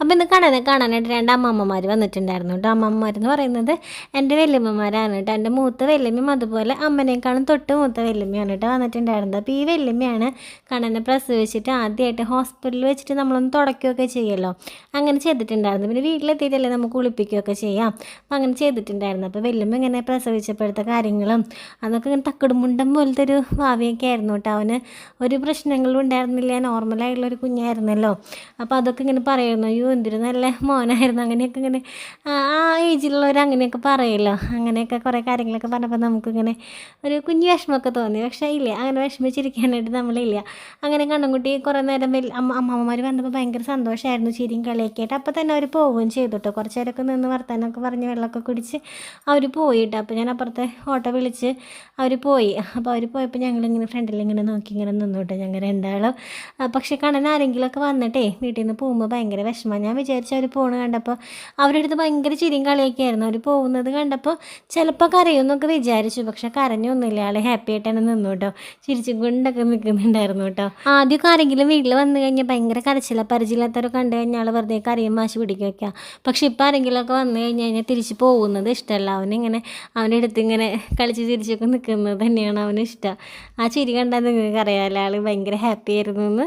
അപ്പോൾ ഇന്ന് കടനെ കാണാനായിട്ട് രണ്ട് അമ്മമ്മമാർ വന്നിട്ടുണ്ടായിരുന്നു കേട്ടോ. അമ്മമ്മമാരെന്ന് പറയുന്നത് എന്റെ വല്യമ്മമാരാണ് കേട്ടോ. എന്റെ മൂത്ത വല്യമ്മയും അതുപോലെ അമ്മനേക്കാളും തൊട്ട് മൂത്ത വല്യമ്മയാണ് കേട്ടോ വന്നിട്ടുണ്ടായിരുന്നത്. അപ്പോൾ ഈ വല്യമ്മയാണ് കണ്ണനെ പ്രസവിച്ചിട്ട് ആദ്യമായിട്ട് ഹോസ്പിറ്റലിൽ വെച്ചിട്ട് നമ്മളൊന്ന് തുടയ്ക്കുകയൊക്കെ ചെയ്യുമല്ലോ അങ്ങനെ ചെയ്തിട്ടുണ്ടായിരുന്നു. പിന്നെ വീട്ടിലെത്തിയിട്ടല്ലേ നമുക്ക് കുളിപ്പിക്കുകയൊക്കെ ചെയ്യാം. അപ്പം അങ്ങനെ ചെയ്തിട്ടുണ്ടായിരുന്നു. അപ്പോൾ വല്യമ്മ ഇങ്ങനെ പ്രസവിച്ചപ്പോഴത്തെ കാര്യങ്ങളും അതൊക്കെ ഇങ്ങനെ തക്കടുമുണ്ടം പോലത്തെ ഒരു ഭാവിയൊക്കെ ആയിരുന്നു കേട്ടോ. അവന് ഒരു പ്രശ്നങ്ങളും ഉണ്ടായിരുന്നില്ല. നോർമലായിട്ടുള്ളൊരു കുഞ്ഞായിരുന്നല്ലോ. അപ്പോൾ അതൊക്കെ ഇങ്ങനെ പറയുന്നു അയ്യോ എന്തൊരു നല്ല മോനായിരുന്നു. അങ്ങനെയൊക്കെ ഇങ്ങനെ ആ ഏജിലുള്ളവർ അങ്ങനെയൊക്കെ പറയല്ലോ. അങ്ങനെയൊക്കെ കുറേ കാര്യങ്ങളൊക്കെ പറഞ്ഞപ്പോൾ നമുക്കിങ്ങനെ ഒരു കുഞ്ഞു വിഷമമൊക്കെ തോന്നി. പക്ഷേ ഇല്ല അങ്ങനെ വിഷമിച്ചിരിക്കാനായിട്ട് നമ്മളില്ല. അങ്ങനെ കണ്ണൻകുട്ടി കുറേ നേരം വലിയ അമ്മ അമ്മമാർ വന്നപ്പോൾ ഭയങ്കര സന്തോഷമായിരുന്നു ചിരിയും കളിയൊക്കെ ആയിട്ട്. അപ്പോൾ തന്നെ അവർ പോവുകയും ചെയ്തു കേട്ടോ കുറച്ച് നേരമൊക്കെ നിന്ന് വർത്താനമൊക്കെ പറഞ്ഞ് വെള്ളമൊക്കെ കുടിച്ച് അവർ പോയിട്ട് അപ്പോൾ ഞാൻ അപ്പുറത്തെ ഓട്ടോ വിളിച്ച് അവർ പോയി. അപ്പോൾ അവർ പോയപ്പോൾ ഞങ്ങളിങ്ങനെ ഫ്രണ്ടിലിങ്ങനെ നോക്കി ഇങ്ങനെ നിന്നു കേട്ടോ ഞങ്ങൾ രണ്ടാളും. പക്ഷേ കണ്ണൻ ആരെങ്കിലുമൊക്കെ വന്നിട്ടേ വീട്ടിൽ നിന്ന് പോകുമ്പോൾ ഭയങ്കര വിഷമം ഞാൻ വിചാരിച്ചു അവർ പോണ കണ്ടപ്പോൾ അവരുടെ അടുത്ത് ഭയങ്കര ചിരിയും കളിയൊക്കെ ആയിരുന്നു അവർ പോകുന്നത് കണ്ടപ്പോൾ ചിലപ്പോൾ കരയുമെന്നൊക്കെ വിചാരിച്ചു. പക്ഷെ കരഞ്ഞൊന്നുമില്ല. ആൾ ഹാപ്പി ആയിട്ട് തന്നെ നിന്നു കേട്ടോ ചിരിച്ചും കൊണ്ടൊക്കെ നിൽക്കുന്നുണ്ടായിരുന്നു കേട്ടോ ആദ്യമൊക്കെ ആരെങ്കിലും വീട്ടിൽ വന്നു കഴിഞ്ഞാൽ ഭയങ്കര കരച്ചില്ല പരിചയമില്ലാത്തവരൊക്കെ കണ്ടു കഴിഞ്ഞാൽ ആൾ വെറുതെ കരയും മാശി പിടിക്കുകയൊക്കെ പക്ഷെ ഇപ്പം ആരെങ്കിലുമൊക്കെ വന്നു കഴിഞ്ഞു കഴിഞ്ഞാൽ തിരിച്ച് പോകുന്നത് ഇഷ്ടമല്ല അവനിങ്ങനെ അവന്റെ അടുത്ത് ഇങ്ങനെ കളിച്ച് ചിരിച്ചൊക്കെ നിൽക്കുന്നത് തന്നെയാണ് അവന് ഇഷ്ടം. ആ ചിരി കണ്ടാൽ നിങ്ങൾക്ക് അറിയാമല്ലോ ആൾ ഭയങ്കര ഹാപ്പി ആയിരുന്നു എന്ന്.